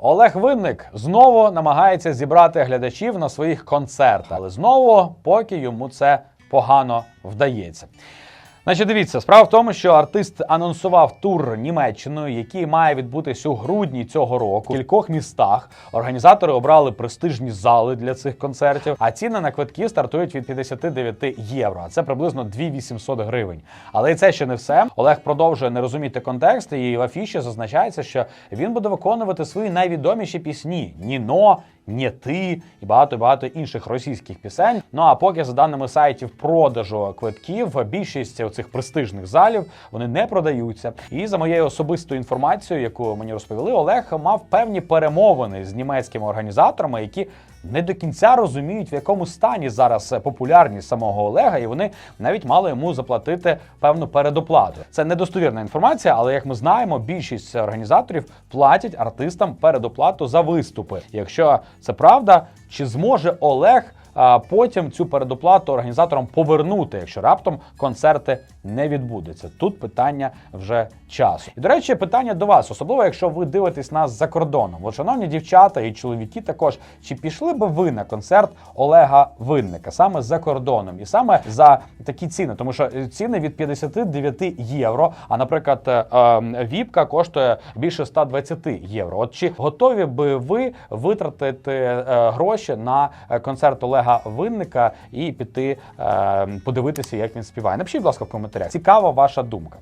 Олег Винник знову намагається зібрати глядачів на своїх концертах, але знову поки йому це погано вдається. Значить, дивіться, справа в тому, що артист анонсував тур Німеччиною, який має відбутись у грудні цього року. В кількох містах організатори обрали престижні зали для цих концертів. А ціни на квитки стартують від 59 євро. А це приблизно 2800 гривень. Але і це ще не все. Олег продовжує не розуміти контекст, і в афіші зазначається, що він буде виконувати свої найвідоміші пісні: Ніно. «Не ти і багато багато інших російських пісень. Ну а поки за даними сайтів продажу квитків, більшість цих престижних залів вони не продаються. І за моєю особистою інформацією, яку мені розповіли, Олег мав певні перемовини з німецькими організаторами, які не до кінця розуміють, в якому стані зараз популярність самого Олега, і вони навіть мали йому заплатити певну передоплату. Це недостовірна інформація, але як ми знаємо, більшість організаторів платять артистам передоплату за виступи. Якщо це правда, чи зможе Олег а потім цю передоплату організаторам повернути, якщо раптом концерти не відбудуться. Тут питання вже часу. І до речі, питання до вас, особливо якщо ви дивитесь нас за кордоном. От, шановні дівчата і чоловіки, також чи пішли би ви на концерт Олега Винника саме за кордоном, і саме за такі ціни, тому що е, ціни від 59 євро. А наприклад, е, е, віпка коштує більше 120 євро. От чи готові би ви витратити е, гроші на концерт Олега Винника і піти е, подивитися, як він співає? Напишіть, будь ласка, в коментарях. Цікава ваша думка.